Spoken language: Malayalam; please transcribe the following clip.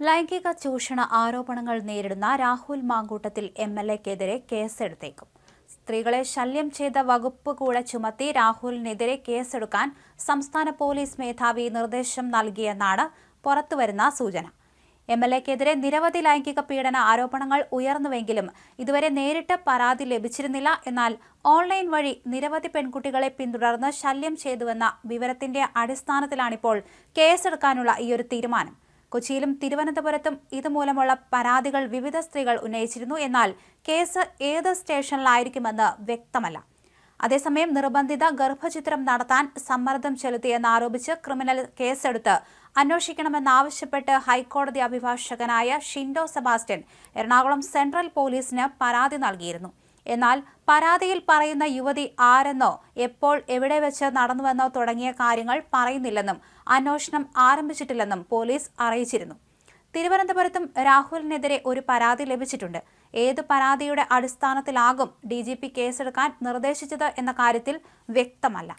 ലൈംഗിക ചൂഷണ ആരോപണങ്ങൾ നേരിടുന്ന രാഹുൽ മാങ്കൂട്ടത്തിൽ എം എൽ എക്കെതിരെ കേസെടുത്തേക്കും. സ്ത്രീകളെ ശല്യം ചെയ്ത വകുപ്പ് കൂടെ ചുമത്തി രാഹുലിനെതിരെ കേസെടുക്കാൻ സംസ്ഥാന പോലീസ് മേധാവി നിർദ്ദേശം നൽകിയെന്നാണ് പുറത്തുവരുന്ന സൂചന. എം എൽ എക്കെതിരെ നിരവധി ലൈംഗിക പീഡന ആരോപണങ്ങൾ ഉയർന്നുവെങ്കിലും ഇതുവരെ നേരിട്ട് പരാതി ലഭിച്ചിരുന്നില്ല. എന്നാൽ ഓൺലൈൻ വഴി നിരവധി പെൺകുട്ടികളെ പിന്തുടർന്ന് ശല്യം ചെയ്തുവെന്ന വിവരത്തിന്റെ അടിസ്ഥാനത്തിലാണിപ്പോൾ കേസെടുക്കാനുള്ള ഈയൊരു തീരുമാനം. കൊച്ചിയിലും തിരുവനന്തപുരത്തും ഇതുമൂലമുള്ള പരാതികൾ വിവിധ സ്ത്രീകൾ ഉന്നയിച്ചിരുന്നു. എന്നാൽ കേസ് ഏത് സ്റ്റേഷനിലായിരിക്കുമെന്ന് വ്യക്തമല്ല. അതേസമയം നിർബന്ധിത ഗർഭചിത്രം നടത്താൻ സമ്മർദ്ദം ചെലുത്തിയെന്നാരോപിച്ച് ക്രിമിനൽ കേസെടുത്ത് അന്വേഷിക്കണമെന്നാവശ്യപ്പെട്ട് ഹൈക്കോടതി അഭിഭാഷകനായ ഷിൻഡോ സെബാസ്റ്റ്യൻ എറണാകുളം സെൻട്രൽ പോലീസിന് പരാതി നൽകിയിരുന്നു. എന്നാൽ പരാതിയിൽ പറയുന്ന യുവതി ആരെന്നോ എപ്പോൾ എവിടെ വെച്ച് നടന്നുവെന്നോ തുടങ്ങിയ കാര്യങ്ങൾ പറയുന്നില്ലെന്നും അന്വേഷണം ആരംഭിച്ചിട്ടില്ലെന്നും പോലീസ് അറിയിച്ചിരുന്നു. തിരുവനന്തപുരത്തും രാഹുലിനെതിരെ ഒരു പരാതി ലഭിച്ചിട്ടുണ്ട്. ഏത് പരാതിയുടെ അടിസ്ഥാനത്തിലാകും ഡി ജി പി കേസെടുക്കാൻ നിർദ്ദേശിച്ചത് എന്ന കാര്യത്തിൽ വ്യക്തമല്ല.